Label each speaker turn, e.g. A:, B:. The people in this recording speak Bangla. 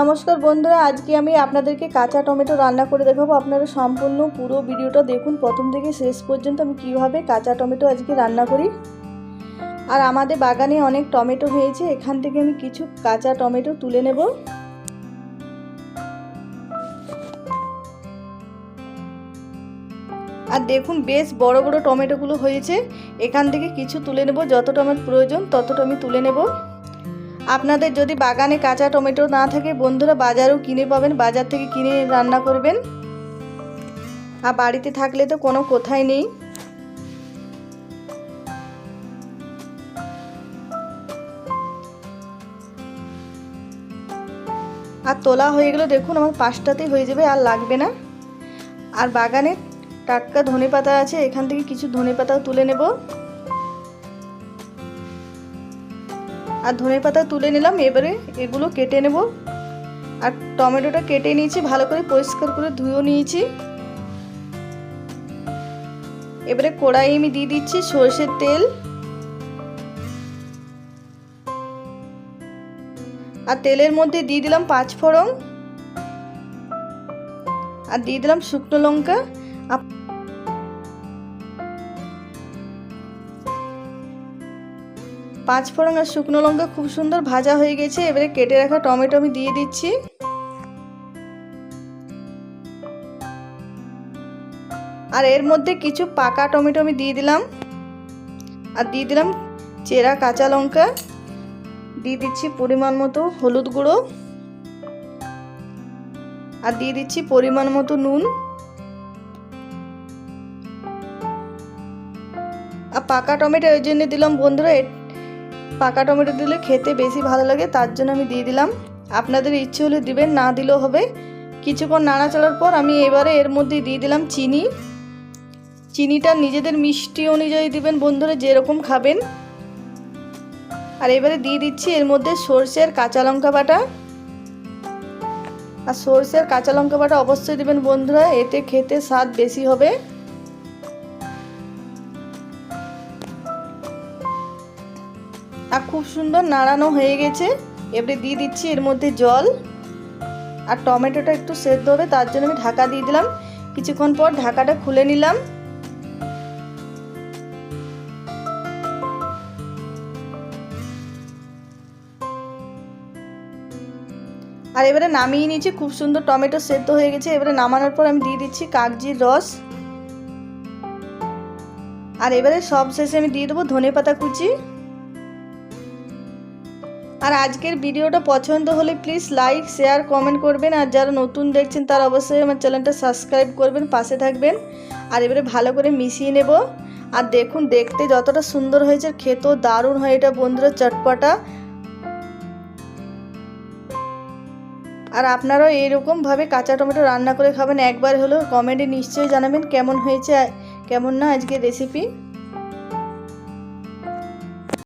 A: নমস্কার বন্ধুরা, আজকে আমি আপনাদেরকে কাঁচা টমেটো রান্না করে দেখাবো। আপনারা সম্পূর্ণ পুরো ভিডিওটা দেখুন। প্রথম থেকে শেষ পর্যন্ত আমি কীভাবে কাঁচা টমেটো আজকে রান্না করি। আর আমাদের বাগানে অনেক টমেটো হয়েছে, এখান থেকে আমি কিছু কাঁচা টমেটো তুলে নেব। আর দেখুন, বেশ বড় বড় টমেটোগুলো হয়েছে। এখান থেকে কিছু তুলে নেব যতটা আমার প্রয়োজন ততটা আমি তুলে নেব। আপনাদের যদি বাগানে কাঁচা টমেটো না থাকে, বন্ধুরা বাজারও কিনে পাবেন, বাজার থেকে কিনে রান্না করবেন। আর বাড়িতে থাকলে তো কোনো কোথায় নেই। আর তোলা হয়ে গেলে দেখুন, আমার পাঁচটাতেই হয়ে যাবে, আর লাগবে না। আর বাগানে টাটকা ধনে পাতা আছে, এখান থেকে কিছু ধনে পাতাও তুলে নেব। আর ধনে পাতা তুলে নিলাম, এবারে এগুলো কেটে নেব। আর টমেটোটা কেটে নিয়েছি, ভালো করে পরিষ্কার করে ধুয়েও নিয়েছি। এবারে কড়াই আমি দিয়ে দিচ্ছি সর্ষের তেল। আর তেলের মধ্যে দিয়ে দিলাম পাঁচ ফোড়ন। আর দিয়ে দিলাম শুকনো লঙ্কা। পাঁচ ফোড়ন আর শুকনো লঙ্কা খুব সুন্দর ভাজা হয়ে গেছে, এবারে কেটে রাখা টমেটো আমি দিয়ে দিচ্ছি। আর এর মধ্যে কিছু পাকা টমেটো আমি দিয়ে দিলাম। আর দিয়ে দিলাম চেরা কাঁচা লঙ্কা। দিয়ে দিচ্ছি পরিমাণ মতো হলুদ গুঁড়ো। আর দিয়ে দিচ্ছি পরিমাণ মতো নুন। আর পাকা টমেটো ওই জন্য দিলাম বন্ধুরা পাকা টমেটো দিলে খেতে বেশি ভালো লাগে, তার জন্য আমি দিয়ে দিলাম। আপনাদের ইচ্ছে হলে দিবেন, না দিলেও হবে। কিছুক্ষণ নাড়াচাড়ার পর আমি এবারে এর মধ্যে দিয়ে দিলাম চিনি। চিনিটা নিজেদের মিষ্টি অনুযায়ী দিবেন বন্ধুরা, যেরকম খাবেন। আর এবারে দিয়ে দিচ্ছি এর মধ্যে সর্ষের কাঁচা লঙ্কা বাটা। আর সর্ষের কাঁচা লঙ্কা বাটা অবশ্যই দেবেন বন্ধুরা, এতে খেতে স্বাদ বেশি হবে। আর খুব সুন্দর নাড়ানো হয়ে গেছে। এবারে দিয়ে দিচ্ছি এর মধ্যে জল। আর টমেটোটা একটু সেদ্ধ হবে, তার জন্য আমি ঢাকা দিয়ে দিলাম। কিছুক্ষণ পর ঢাকাটা খুলে নিলাম। আর এবারে নামিয়ে নিয়েছি, খুব সুন্দর টমেটো সেদ্ধ হয়ে গেছে। এবারে নামানোর পর আমি দিয়ে দিচ্ছি কাগজির রস। আর এবারে সব শেষে আমি দিয়ে দেবো ধনে পাতা কুচি। আর আজকের ভিডিওটা পছন্দ হলে প্লিজ লাইক শেয়ার কমেন্ট করবেন। আর যারা নতুন দেখছেন, তারা অবশ্যই আমার চ্যানেলটা সাবস্ক্রাইব করবেন, পাশে থাকবেন। আর এবারে ভালো করে মিশিয়ে নেব। আর দেখুন, দেখতে যতটা সুন্দর হয়েছে, খেতেও দারুণ হয় এটা বন্ধুরা চটপটা। আর আপনারাও এইরকমভাবে কাঁচা টমেটো রান্না করে খাবেন, একবার হলেও কমেন্টে নিশ্চয়ই জানাবেন কেমন হয়েছে, কেমন না আজকের রেসিপি